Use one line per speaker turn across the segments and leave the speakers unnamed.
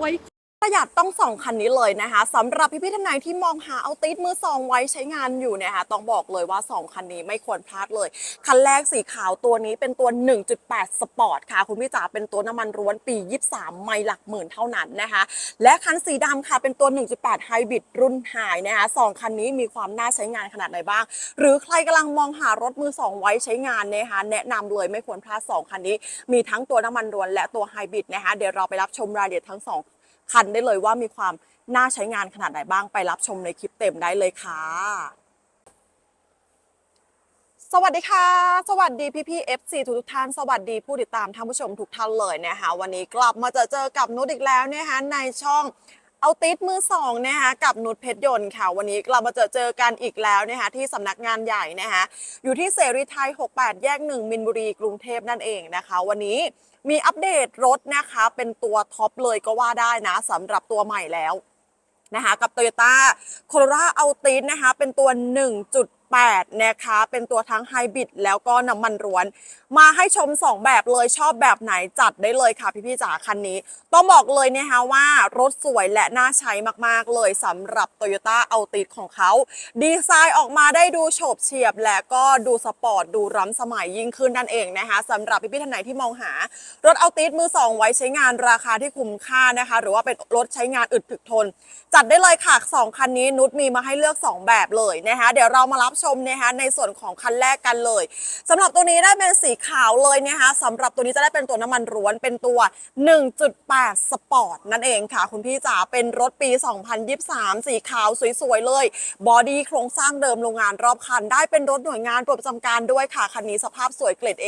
ไว้
ประหยัดต้องสองคันนี้เลยนะคะสำหรับพี่พี่ๆท่านไหนที่มองหาเอาติดมือสองไว้ใช้งานอยู่นะคะต้องบอกเลยว่า 2 คันนี้ไม่ควรพลาดเลย คันแรกสีขาวตัวนี้เป็นตัว 1.8 สปอร์ตค่ะ คุณพี่จ๋าเป็นตัวน้ำมันร้วนปี 23 ไม่หลักหมื่นเท่านั้นนะคะ และคันสีดำค่ะเป็นตัว 1.8 ไฮบริดรุ่นไฮนะคะสองคันนี้มีความน่าใช้งานขนาดไหนบ้าง หรือใครกำลังมองหารถมือสองไว้ใช้งานนะคะแนะนำเลยไม่ควรพลาดสองคันนี้ มีทั้งตัวน้ำมันร้วนและตัวไฮบริดนะคะเดี๋ยวเราไปรับชมรายละเอียดทั้งสอง คันได้เลยว่ามีความน่าใช้งานขนาดไหนบ้างไปรับชมในคลิปเต็มได้เลยค่ะ สวัสดีค่ะ สวัสดีพี่พี่ๆ FC ทุกทุกท่าน สวัสดีผู้ติดตามท่านผู้ชมทุกท่านเลยนะคะวันนี้กลับมาเจอเจอกับนุชอีกแล้วนะคะในช่อง เอาติดมือสองนะคะกับนุชเพชรยนต์ค่ะ วันนี้เรามาเจอเจอกันอีกแล้วนะคะที่สำนักงานใหญ่นะคะอยู่ที่เสรีไทย 68 แยก 1 มินบุรีกรุงเทพนั่นเองนะคะ วันนี้มีอัปเดตรถนะคะเป็นตัวท็อปเลยก็ว่าได้นะสำหรับตัวใหม่แล้วนะคะกับ Toyota Corolla Altis นะคะเป็นตัว 8 นะคะ เป็นตัวทั้งไฮบริดแล้วก็น้ำมันร้วน มาให้ชม 2 แบบเลยชอบแบบไหนจัดได้เลยค่ะพี่พี่ๆจ๋าคันนี้ ต้องบอกเลยนะคะว่ารถสวยและน่าใช้มากๆเลยสำหรับ Toyota Altis ของเขา ดีไซน์ออกมาได้ดูโฉบเฉียบ และก็ดูสปอร์ตดูร้ำสมัยยิ่งขึ้นนั่นเองนะคะสำหรับพี่พี่ๆท่านไหนที่มองหารถเอาติสมือสองไว้ใช้งานราคาที่คุ้มค่านะคะ หรือว่าเป็นรถใช้งานอึดถึกทน จัดได้เลยค่ะ 2 คันนี้นุชมีมาให้เลือก 2 แบบเลยนะคะเดี๋ยวเรามารับชมนะคะในส่วนของคันแรกกันเลยสำหรับตัวนี้ได้เป็นสีขาวเลยนะคะสำหรับตัวนี้จะได้เป็นตัวน้ำมันร้วนเป็นตัว 1.8 สปอร์ตนั่นเองค่ะ คุณพี่จ๋าเป็นรถปี 2023 สีขาวสวยๆเลย บอดี้โครงสร้างเดิมโรงงานรอบคัน ได้เป็นรถหน่วยงานตรวจประจำการด้วยค่ะ คันนี้สภาพสวยเกรด A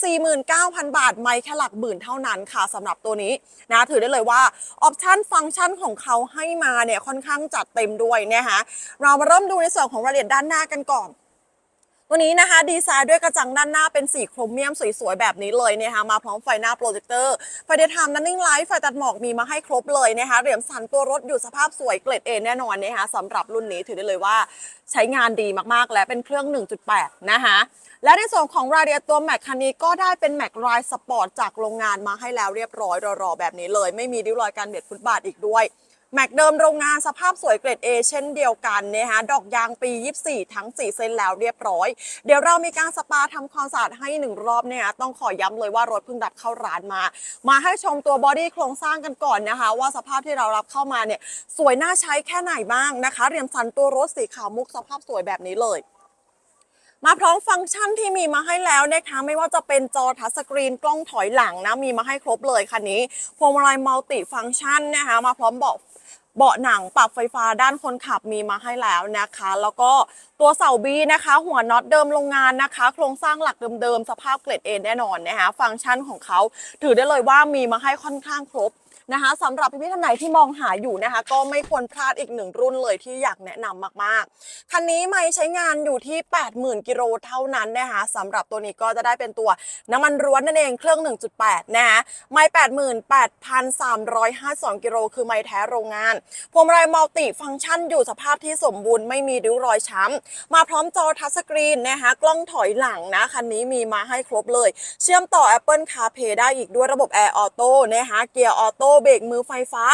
649,000 บาท ไม่แค่หลักหมื่นเท่านั้นค่ะสำหรับตัวนี้นะถือได้เลยว่าออปชันฟังก์ชันของเขาให้มาเนี่ยค่อนข้างจัดเต็มด้วยนะคะเรามาเริ่มดูในส่วนของรายละเอียดด้านานหน้ากันก่อน ตัวนี้นะคะดีไซน์ด้วยกระจังด้านหน้าเป็นสีโครเมียมสวยๆแบบนี้เลยนะคะมาพร้อมไฟหน้าโปรเจคเตอร์ไฟเดย์ไทม์นันนิ่งไลท์ไฟตัดหมอกมีมาให้ครบเลยนะคะเหรียญสันตัวรถอยู่สภาพสวยเกรดเอแน่นอนนะคะสำหรับรุ่นนี้ถือได้เลยว่าใช้งานดีมากๆและเป็นเครื่อง 1.8 นะคะและในส่วนของรายละเอียดตัวแม็กคันนี้ก็ได้เป็นแม็กไรสปอร์ตจากโรงงานมาให้แล้วเรียบร้อยรอๆแบบนี้เลย ไม่มีริ้วรอยการเบียดฟุตบาทอีกด้วย แม็กเดิมโรงงานสภาพสวยเกรด A เช่นเดียวกันนะคะดอกยางปี 24 ทั้ง 4 เส้นแล้วเรียบร้อย เดี๋ยวเรามีการสปาทำความสะอาดให้หนึ่งรอบเนี่ยต้องขอย้ำเลยว่ารถเพิ่งรับเข้าร้านมา มาให้ชมตัวบอดี้โครงสร้างกันก่อนนะคะ ว่าสภาพที่เรารับเข้ามาเนี่ยสวยน่าใช้แค่ไหนบ้างนะคะ เรียมสันตัวรถสีขาวมุกสภาพสวยแบบนี้เลยมาพร้อมฟังก์ชันที่มีมาให้แล้วนะคะ ไม่ว่าจะเป็นจอทัชสกรีนกล้องถอยหลังนะ มีมาให้ครบเลยคันนี้พวงมาลัยมัลติฟังก์ชันนะคะ มาพร้อมเบาะ เบาะหนังปรับไฟฟ้าด้านคนขับมีมาให้แล้วนะคะ แล้วก็ตัวเสาบีนะคะ หัวน็อตเดิมโรงงานนะคะ โครงสร้างหลักเดิมๆ สภาพเกรดเอแน่นอนนะคะ ฟังก์ชันของเขา ถือได้เลยว่ามีมาให้ค่อนข้างครบ นะคะสำหรับพี่ๆท่านไหนที่มองหาอยู่นะคะ ก็ไม่ควรพลาดอีกหนึ่งรุ่นเลยที่อยากแนะนำมากๆ คันนี้ไม่ใช้งานอยู่ที่ 80,000 กิโลเท่านั้นนะคะสำหรับตัวนี้ก็จะได้เป็นตัวน้ำมันร้วนนั่นเองเครื่อง 1.8 นะคะไม่88,352 กิโลคือไม่แท้โรงงานพวงมาลัยมัลติฟังก์ชันอยู่สภาพที่สมบูรณ์ไม่มีริ้วรอยช้ำมาพร้อมจอทัชสกรีนนะคะกล้องถอยหลังนะคันนี้มีมาให้ครบเลย เชื่อมต่อ Apple CarPlay ได้อีกด้วยระบบ Air Auto นะคะเกียร์ออโต้เบรกมือไฟฟ้า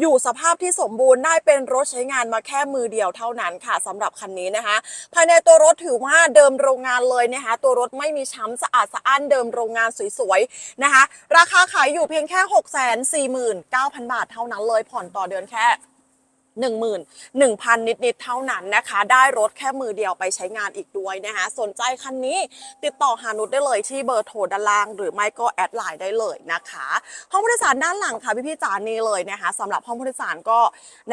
อยู่สภาพที่สมบูรณ์ได้เป็นรถใช้งานมาแค่มือเดียวเท่านั้นค่ะสำหรับคันนี้นะคะ ภายในตัวรถถือว่าเดิมโรงงานเลยนะคะ ตัวรถไม่มีช้ำสะอาดสะอ้านเดิมโรงงานสวยๆนะคะ ราคาขายอยู่เพียงแค่ 649,000 บาทเท่านั้นเลยผ่อนต่อเดือนแค่ 11,000 นิดๆเท่านั้นนะคะ ได้รถแค่มือเดียวไปใช้งานอีกด้วยนะคะสนใจคันนี้ติดต่อหานุชได้เลยที่เบอร์โทรด้านล่าง หรือไม่ก็แอดไลน์ได้เลยนะคะห้องผู้โดยสารด้านหลังค่ะพี่พี่ๆจ๋านี่เลยนะคะสำหรับห้องผู้โดยสารก็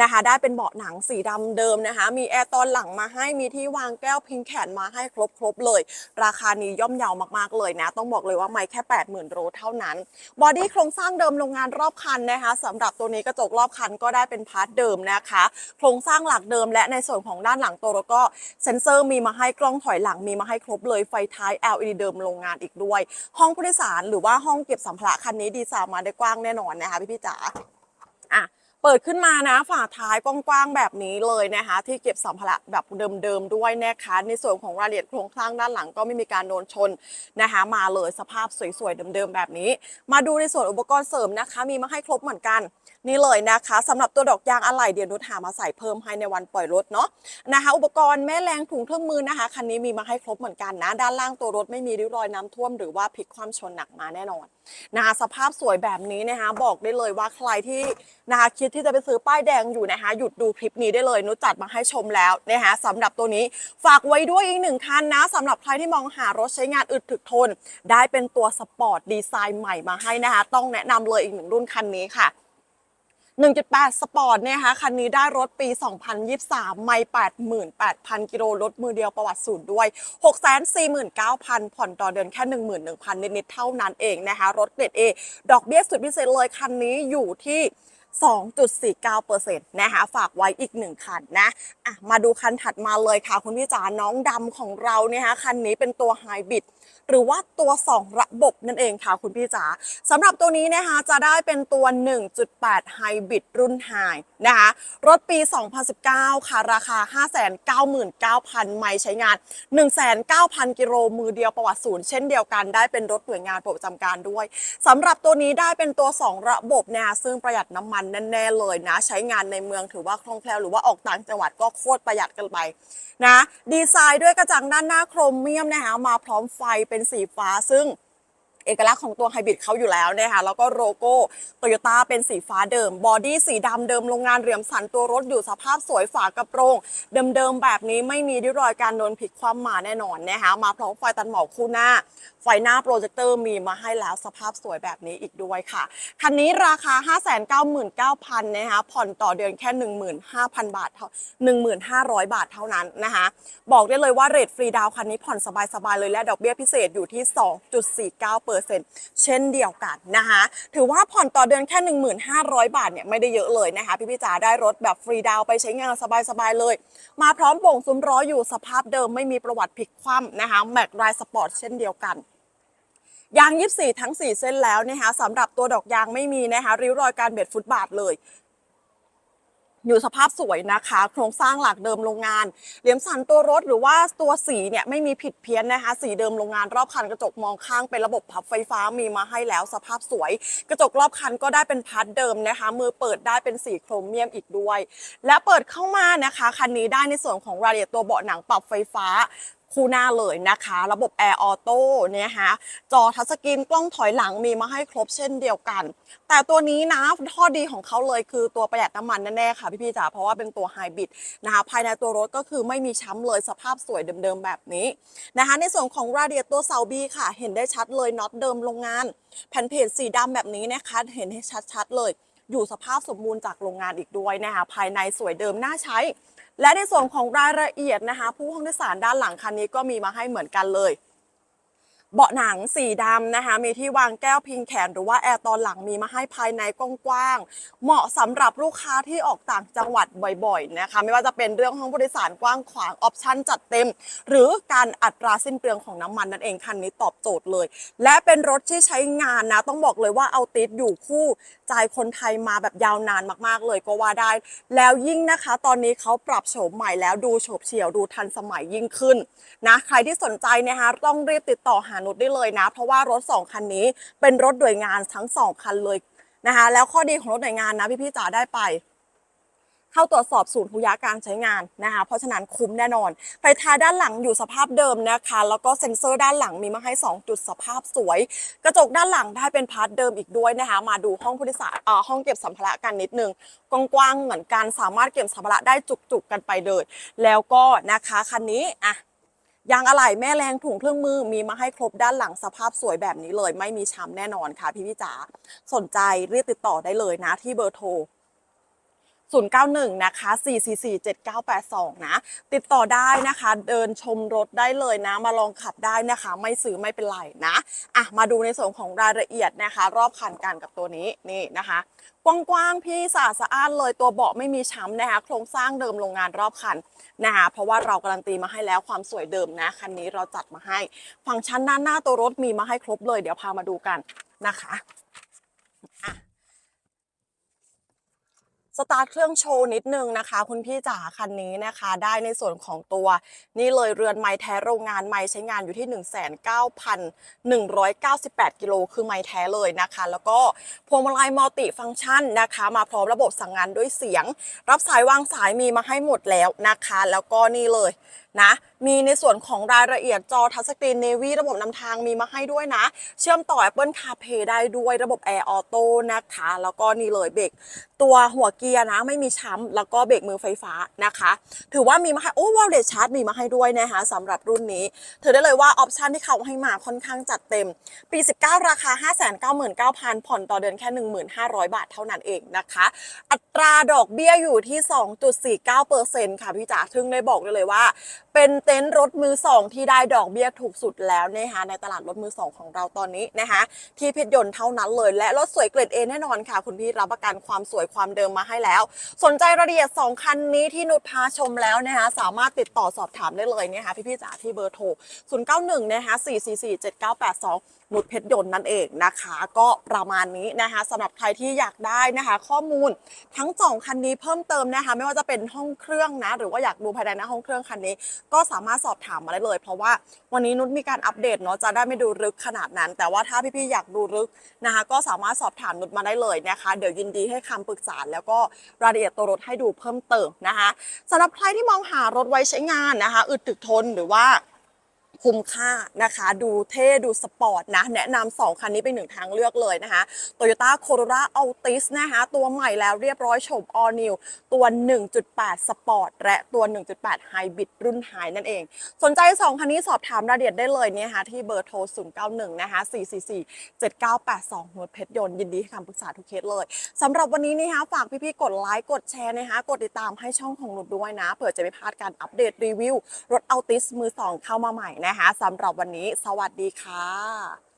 นะคะ ได้เป็นเบาะหนังสีดำเดิมนะคะ มีแอร์ตอนหลังมาให้มีที่วางแก้วพิงแขนมาให้ครบๆเลย ราคานี้ย่อมเยาวมากๆเลยนะ ต้องบอกเลยว่าไม่แค่ 80,000โลเท่านั้นบอดี้โครงสร้างเดิมโรงงานรอบคันนะคะสำหรับตัวนี้กระจกรอบคันก็ได้เป็นพาร์ทเดิมนะคะโครงสร้างหลักเดิม และในส่วนของด้านหลังตัวรถก็เซ็นเซอร์มีมาให้กล้องถอยหลังมีมาให้ครบเลยไฟท้าย LED เดิมโรงงานอีกด้วย ห้องผู้โดยสารหรือว่าห้องเก็บสัมภาระคันนี้ดีไซน์มาได้กว้างแน่นอนนะคะพี่พี่จ๋าอะ เปิดขึ้นมานะฝาท้ายกว้างๆแบบนี้เลยนะคะ ที่เก็บสัมภาระแบบเดิมๆด้วยนะคะในส่วนของรายละเอียดโครงสร้างด้านหลังก็ไม่มีการโดนชนนะคะ มาเลยสภาพสวยๆเดิมๆแบบนี้ มาดูในส่วนอุปกรณ์เสริมนะคะ มีมาให้ครบเหมือนกัน นี่เลยนะคะสำหรับตัวดอกยางอะไหล่เดี๋ยวนุชหามาใส่เพิ่มให้ในวันปล่อยรถเนาะนะคะ อุปกรณ์แม่แรงถุงเครื่องมือนะคะคันนี้มีมาให้ครบเหมือนกันนะ ด้านล่างตัวรถไม่มีริ้วรอยน้ำท่วมหรือว่าพลิกคว่ำชนหนักมาแน่นอนนะคะสภาพสวยแบบนี้นะคะบอกได้เลยว่าใครที่นะคะคิดที่จะไปซื้อป้ายแดงอยู่นะคะหยุดดูคลิปนี้ได้เลยนุชจัดมาให้ชมแล้วนะคะสำหรับตัวนี้ฝากไว้ด้วยอีกหนึ่งคันนะสำหรับใครที่มองหารถใช้งานอึดถึกทน ได้เป็นตัวสปอร์ตดีไซน์ใหม่มาให้นะคะต้องแนะนำเลยอีกหนึ่งรุ่นคันนี้ค่ะ 1.8 สปอร์ตเนี่ยคะคันนี้ได้รถปี 2023 ไม่88,000 กิโลรถมือเดียวประวัติศูนย์ด้วย 649,000 ผ่อนต่อเดือนแค่ 11,000 นิด ๆ เท่านั้นเองนะคะ รถเกรด A ดอกเบี้ยสุดพิเศษเลยคันนี้อยู่ที่ 2.49%นะคะฝากไว้อีกหนึ่งคันนะอะมาดูคันถัดมาเลยค่ะ คุณพี่จ๋าน้องดำของเราเนี่ยคะคันนี้เป็นตัวไฮบริดหรือว่าตัว 2 ระบบนั่นเองค่ะคุณพี่จ๋าสำหรับตัวนี้นะคะจะได้เป็นตัว 1.8 ไฮบริดรุ่นไฮนะคะรถปี 2019 ค่ะ ราคา 599,000 ไมล์ใช้งาน 19,000กิโลมือเดียวประวัติศูนย์เช่นเดียวกันได้เป็นรถหน่วยงานประจำการด้วยสำหรับตัวนี้ได้เป็นตัว 2 ระบบนะคะซึ่งประหยัดน้ำมันแน่ๆเลยนะ ใช้งานในเมืองถือว่าคล่องแคล่วหรือว่าออกต่างจังหวัดก็โคตรประหยัดกันไปนะ ดีไซน์ด้วยกระจังด้านหน้าโครเมียมนะคะมาพร้อมไฟเป็นสีฟ้าซึ่ง เอกลักษณ์ของตัวไฮบริดเขาอยู่แล้วนะคะแล้วก็โลโก้โตโยต้าเป็นสีฟ้าเดิม บอดี้สีดำเดิมโรงงานเหลี่ยมสันตัวรถอยู่สภาพสวยฝากระโปรง เดิมๆแบบนี้ไม่มีริ้วรอยการโดนพลิกคว่ำมาแน่นอนนะคะมาพร้อมไฟตัดหมอกคู่หน้า ไฟหน้าโปรเจคเตอร์มีมาให้แล้วสภาพสวยแบบนี้อีกด้วยค่ะคันนี้ราคา 599,000นะคะผ่อนต่อเดือนแค่ 15,000 บาทเท่า1,500 บาทเท่านั้นนะคะบอกได้เลยว่าเรทฟรีดาวคันนี้ผ่อนสบายๆเลยและดอกเบี้ยพิเศษอยู่ที่ 2.49%เเช่นเดียวกันนะคะถือว่าผ่อนต่อเดือนแค่ 1,500 บาทเนี่ยไม่ได้เยอะเลยนะคะพี่พี่จ๋าได้รถแบบฟรีดาวไปใช้งานสบายๆเลย มาพร้อมโป่งซุ้มร้ออยู่สภาพเดิมไม่มีประวัติผิดคว่ำนะคะแม็กไรสปอร์ตเช่นเดียวกันยาง 24 ทั้ง 4 เส้นแล้วนะคะสำหรับตัวดอกยางไม่มีนะคะริ้วรอยการเบียดฟุตบาทเลย อยู่สภาพสวยนะคะ โครงสร้างหลักเดิมโรงงาน เหลี่ยมสันตัวรถหรือว่าตัวสีเนี่ยไม่มีผิดเพี้ยนนะคะ สีเดิมโรงงานรอบคันกระจกมองข้างเป็นระบบพับไฟฟ้ามีมาให้แล้วสภาพสวย กระจกรอบคันก็ได้เป็นพาร์ทเดิมนะคะ มือเปิดได้เป็นสีโครเมียมอีกด้วย และเปิดเข้ามานะคะคันนี้ได้ในส่วนของรายละเอียดตัวเบาะหนังปรับไฟฟ้า คู่หน้าเลยนะคะ ระบบแอร์ออโต้เนี่ยฮะจอทัชสกรีนกล้องถอยหลังมีมาให้ครบเช่นเดียวกัน แต่ตัวนี้นะข้อดีของเขาเลยคือตัวประหยัดน้ำมันแน่ๆค่ะพี่ๆจ๋าเพราะว่าเป็นตัวไฮบริดนะคะภายในตัวรถก็คือไม่มีช้ำเลยสภาพสวยเดิมๆแบบนี้นะคะในส่วนของรายเอียตัวเซาบีค่ะ เห็นได้ชัดเลยน็อตเดิมโรงงาน แผ่นเพจสีดำแบบนี้นะคะเห็นให้ชัดๆเลย อยู่สภาพสมบูรณ์จากโรงงานอีกด้วยนะคะภายในสวยเดิมน่าใช้ และในส่วนของรายละเอียดนะคะ ผู้ห้องโดยสารด้านหลังคันนี้ก็มีมาให้เหมือนกันเลย เบาะหนังสีดำนะคะ มีที่วางแก้วพิงแขนหรือว่าแอร์ตอนหลังมีมาให้ภายในกว้างๆ เหมาะสำหรับลูกค้าที่ออกต่างจังหวัดบ่อยๆนะคะ ไม่ว่าจะเป็นเรื่องห้องผู้โดยสารกว้างขวางออปชั่นจัดเต็ม หรือการอัตราสิ้นเปลืองของน้ำมันนั่นเองคันนี้ตอบโจทย์เลย และเป็นรถที่ใช้งานนะ ต้องบอกเลยว่าเอาติดอยู่คู่ใจคนไทยมาแบบยาวนานมากๆ เลยก็ว่าได้ แล้วยิ่งนะคะ ตอนนี้เขาปรับโฉมใหม่แล้วดูโฉบเฉี่ยวดูทันสมัยยิ่งขึ้นนะใครที่สนใจนะคะต้องรีบติดต่อหานุชได้เลยนะ เพราะว่ารถ 2 คันนี้เป็นรถหน่วยงานทั้ง 2 คันเลยนะคะ แล้วข้อดีของรถหน่วยงานนะพี่ๆจ๋าได้ไปเข้าตรวจสอบศูนย์ทุยาการใช้งานนะคะ เพราะฉะนั้นคุ้มแน่นอน ไฟท้ายด้านหลังอยู่สภาพเดิมนะคะ แล้วก็เซ็นเซอร์ด้านหลังมีมาให้ 2 จุดสภาพสวย กระจกด้านหลังได้เป็นพาร์ทเดิมอีกด้วยนะคะ มาดูห้องผู้โดยสารเอ่อห้องเก็บสัมภาระกันนิดนึงกว้างๆเหมือนกันสามารถเก็บสัมภาระได้จุกๆกันไปเลย แล้วก็นะคะคันนี้อะ ยางอะไหล่แม่แรงถุงเครื่องมือมีมาให้ครบด้านหลังสภาพสวยแบบนี้เลย ไม่มีช้ำแน่นอนค่ะพี่พี่จ๋าสนใจรีบติดต่อได้เลยนะที่เบอร์โทร 091 นะคะ 444 7982 นะ ติดต่อได้นะคะ เดินชมรถได้เลยนะ มาลองขับได้นะคะ ไม่ซื้อไม่เป็นไรนะ อะ มาดูในส่วนของรายละเอียดนะคะ รอบคันกันกับตัวนี้ นี่นะคะกว้างๆพี่สะอาดสะอ้านเลยตัวเบาะไม่มีช้ำนะคะ โครงสร้างเดิมโรงงานรอบคันนะคะเพราะว่าเราการันตีมาให้แล้วความสวยเดิมนะคันนี้เราจัดมาให้ ฟังก์ชันด้านหน้าตัวรถมีมาให้ครบเลย เดี๋ยวพามาดูกันนะคะ สตาร์ทเครื่องโชว์นิดนึงนะคะ คุณพี่จ๋าคันนี้นะคะ ได้ในส่วนของตัว นี่เลยเรือนไม้แท้โรงงานไม้ใช้งานอยู่ที่ 19,198 กิโลคือไม้แท้เลยนะคะ แล้วก็พวงมาลัยมัลติฟังก์ชันนะคะ มาพร้อมระบบสั่งงานด้วยเสียง รับสายวางสายมีมาให้หมดแล้วนะคะ แล้วก็นี่เลย นะ มีในส่วนของรายละเอียดจอทัชสกรีนเนวีระบบนำทางมีมาให้ด้วยนะ เชื่อมต่อ Apple CarPlay ได้ด้วยระบบ Air Auto นะคะ แล้วก็นี่เลยเบรกตัวหัวเกียร์นะ ไม่มีช้ำแล้วก็เบรกมือไฟฟ้านะคะ ถือว่ามีมาให้ โอ้วอลเดชาร์จมีมาให้ด้วยนะคะสำหรับรุ่นนี้ ถือได้เลยว่าออปชันที่เขาให้มาค่อนข้างจัดเต็ม ปี 19 ราคา 599,000 ผ่อนต่อเดือนแค่ 1,500บาทเท่านั้นเองนะคะ อัตราดอกเบี้ยอยู่ที่ 2.49%ค่ะพี่จ๋าซึ่งได้บอกได้เลยว่า เป็นเต็นท์รถมือสองที่ได้ดอกเบี้ยถูกสุดแล้วนะคะในตลาดรถมือสองของเราตอนนี้นะคะที่เพชรยนต์เท่านั้นเลย และรถสวยเกรดเอแน่นอนค่ะ คุณพี่รับประกันความสวยความเดิมมาให้แล้ว สนใจรายละเอียด 2 คันนี้ที่นุชพาชมแล้วนะคะสามารถติดต่อสอบถามได้เลยนะคะพี่ๆจ๋าที่เบอร์โทร 091นะคะ444 นุชเพชรยนต์นั่นเองนะคะ ก็ประมาณนี้นะคะสำหรับใครที่อยากได้นะคะ ข้อมูลทั้งสองคันนี้เพิ่มเติมนะคะ ไม่ว่าจะเป็นห้องเครื่องนะ หรือว่าอยากดูภายในหน้าห้องเครื่องคันนี้ ก็สามารถสอบถามมาได้เลย เพราะว่าวันนี้นุชมีการอัปเดตเนาะจะได้ไม่ดูลึกขนาดนั้น แต่ว่าถ้าพี่ๆอยากดูลึกนะคะ ก็สามารถสอบถามนุชมาได้เลยนะคะ เดี๋ยวยินดีให้คำปรึกษาแล้วก็รายละเอียดตัวรถให้ดูเพิ่มเติมนะคะสำหรับใครที่มองหารถไว้ใช้งานนะคะอึดถึกทนหรือว่า คุ้มค่านะคะ ดูเท่ดูสปอร์ตนะ แนะนำสองคันนี้เป็นหนึ่งทางเลือกเลยนะคะ Toyota Corolla Altis นะคะ ตัวใหม่แล้วเรียบร้อยโฉม All New ตัว 1.8 Sport และตัว 1.8 Hybrid รุ่นไฮนั่นเอง สนใจ 2 คันนี้สอบถามรายละเอียดได้เลยเนี่ยนะคะที่เบอร์โทร 091 นะคะ 444 7982นวดเพชรยนต์ยินดีให้คำปรึกษาทุกเคสเลยสำหรับวันนี้นะคะฝากพี่ๆกดไลค์กดแชร์นะคะกดติดตามให้ช่องของหนุดด้วยนะเผื่อจะไม่พลาดการอัปเดตรีวิวรถ Altis มือ 2 เข้ามาใหม่นะนะคะสำหรับวันนี้ สวัสดีค่ะ